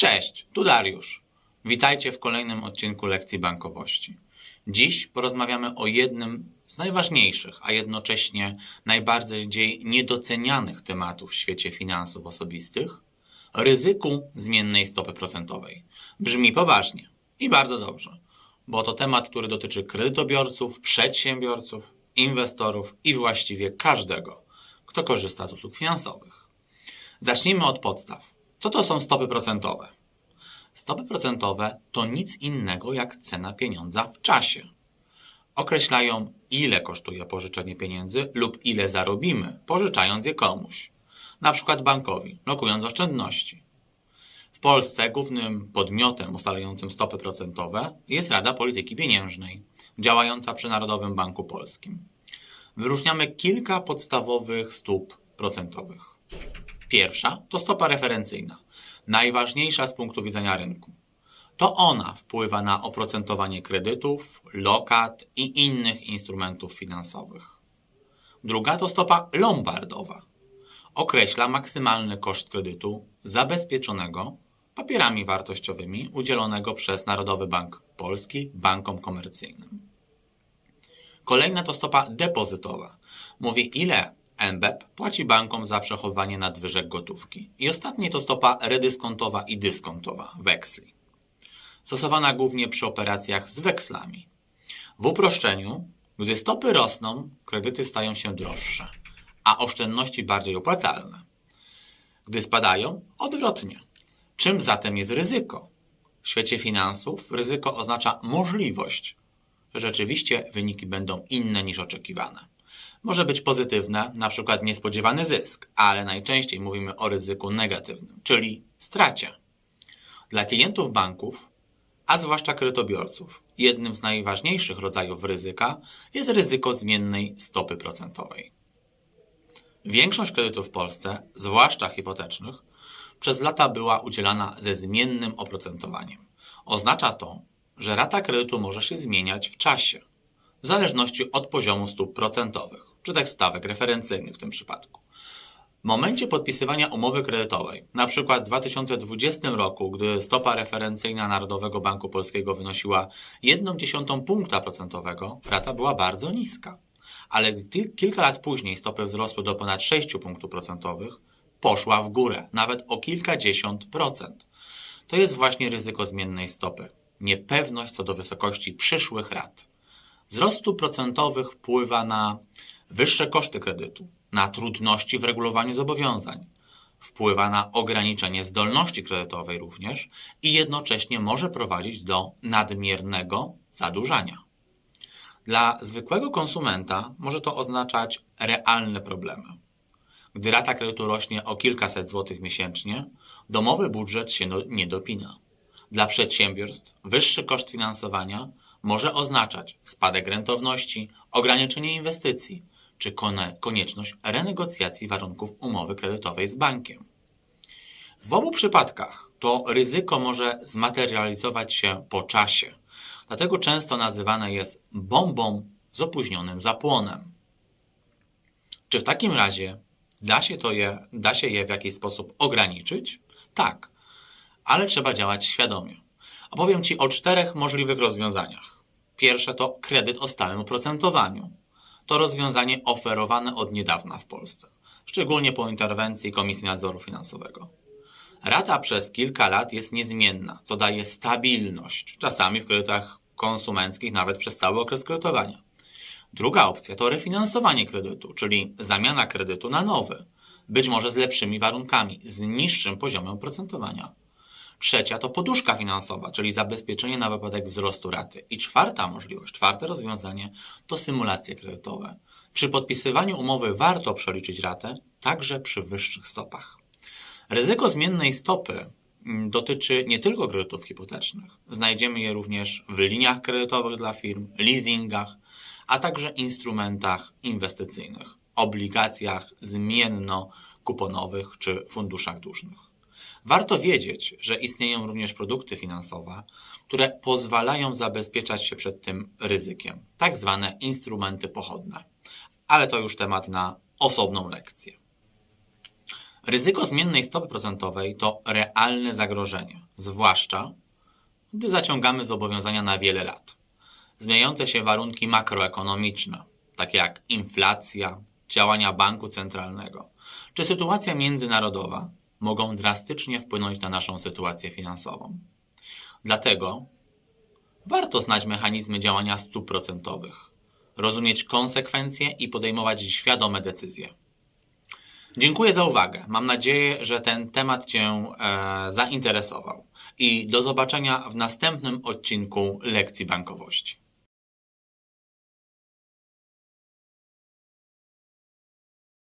Cześć, tu Dariusz. Witajcie w kolejnym odcinku lekcji bankowości. Dziś porozmawiamy o jednym z najważniejszych, a jednocześnie najbardziej niedocenianych tematów w świecie finansów osobistych ryzyku zmiennej stopy procentowej. Brzmi poważnie i bardzo dobrze, bo to temat, który dotyczy kredytobiorców, przedsiębiorców, inwestorów i właściwie każdego, kto korzysta z usług finansowych. Zacznijmy od podstaw. Co to są stopy procentowe? Stopy procentowe to nic innego jak cena pieniądza w czasie. Określają, ile kosztuje pożyczenie pieniędzy lub ile zarobimy, pożyczając je komuś, na przykład bankowi, lokując oszczędności. W Polsce głównym podmiotem ustalającym stopy procentowe jest Rada Polityki Pieniężnej, działająca przy Narodowym Banku Polskim. Wyróżniamy kilka podstawowych stóp procentowych. Pierwsza to stopa referencyjna, najważniejsza z punktu widzenia rynku. To ona wpływa na oprocentowanie kredytów, lokat i innych instrumentów finansowych. Druga to stopa lombardowa. Określa maksymalny koszt kredytu zabezpieczonego papierami wartościowymi udzielonego przez Narodowy Bank Polski bankom komercyjnym. Kolejna to stopa depozytowa. Mówi, ile NBEP płaci bankom za przechowanie nadwyżek gotówki. I ostatnie to stopa redyskontowa i dyskontowa weksli. Stosowana głównie przy operacjach z wekslami. W uproszczeniu, gdy stopy rosną, kredyty stają się droższe, a oszczędności bardziej opłacalne. Gdy spadają, odwrotnie. Czym zatem jest ryzyko? W świecie finansów ryzyko oznacza możliwość, że rzeczywiście wyniki będą inne niż oczekiwane. Może być pozytywne, przykład niespodziewany zysk, ale najczęściej mówimy o ryzyku negatywnym, czyli stracie. Dla klientów banków, a zwłaszcza kredytobiorców, jednym z najważniejszych rodzajów ryzyka jest ryzyko zmiennej stopy procentowej. Większość kredytów w Polsce, zwłaszcza hipotecznych, przez lata była udzielana ze zmiennym oprocentowaniem. Oznacza to, że rata kredytu może się zmieniać w czasie, w zależności od poziomu stóp procentowych, czy też stawek referencyjnych w tym przypadku. W momencie podpisywania umowy kredytowej, przykład w 2020 roku, gdy stopa referencyjna Narodowego Banku Polskiego wynosiła 1,1 punkta procentowego, rata była bardzo niska. Ale gdy kilka lat później stopy wzrosły do ponad 6 punktów procentowych, poszła w górę, nawet o kilkadziesiąt procent. To jest właśnie ryzyko zmiennej stopy. Niepewność co do wysokości przyszłych rat. Wzrost stóp procentowych wpływa na wyższe koszty kredytu, na trudności w regulowaniu zobowiązań, wpływa na ograniczenie zdolności kredytowej również i jednocześnie może prowadzić do nadmiernego zadłużania. Dla zwykłego konsumenta może to oznaczać realne problemy. Gdy rata kredytu rośnie o kilkaset złotych miesięcznie, domowy budżet się nie dopina. Dla przedsiębiorstw wyższy koszt finansowania może oznaczać spadek rentowności, ograniczenie inwestycji czy konieczność renegocjacji warunków umowy kredytowej z bankiem. W obu przypadkach to ryzyko może zmaterializować się po czasie, dlatego często nazywane jest bombą z opóźnionym zapłonem. Czy w takim razie da się, to je, da się je w jakiś sposób ograniczyć? Tak, ale trzeba działać świadomie. Opowiem Ci o czterech możliwych rozwiązaniach. Pierwsze to kredyt o stałym oprocentowaniu. To rozwiązanie oferowane od niedawna w Polsce, szczególnie po interwencji Komisji Nadzoru Finansowego. Rata przez kilka lat jest niezmienna, co daje stabilność, czasami w kredytach konsumenckich nawet przez cały okres kredytowania. Druga opcja to refinansowanie kredytu, czyli zamiana kredytu na nowy, być może z lepszymi warunkami, z niższym poziomem oprocentowania. Trzecia to poduszka finansowa, czyli zabezpieczenie na wypadek wzrostu raty. I czwarta możliwość, czwarte rozwiązanie to symulacje kredytowe. Przy podpisywaniu umowy warto przeliczyć ratę, także przy wyższych stopach. Ryzyko zmiennej stopy mm, dotyczy nie tylko kredytów hipotecznych. Znajdziemy je również w liniach kredytowych dla firm, leasingach, a także instrumentach inwestycyjnych, obligacjach zmienno-kuponowych czy funduszach dłużnych. Warto wiedzieć, że istnieją również produkty finansowe, które pozwalają zabezpieczać się przed tym ryzykiem, tak zwane instrumenty pochodne. Ale to już temat na osobną lekcję. Ryzyko zmiennej stopy procentowej to realne zagrożenie, zwłaszcza gdy zaciągamy zobowiązania na wiele lat. Zmieniające się warunki makroekonomiczne, takie jak inflacja, działania banku centralnego czy sytuacja międzynarodowa, mogą drastycznie wpłynąć na naszą sytuację finansową. Dlatego warto znać mechanizmy działania stóp procentowych, rozumieć konsekwencje i podejmować świadome decyzje. Dziękuję za uwagę. Mam nadzieję, że ten temat Cię e, zainteresował. I do zobaczenia w następnym odcinku lekcji bankowości.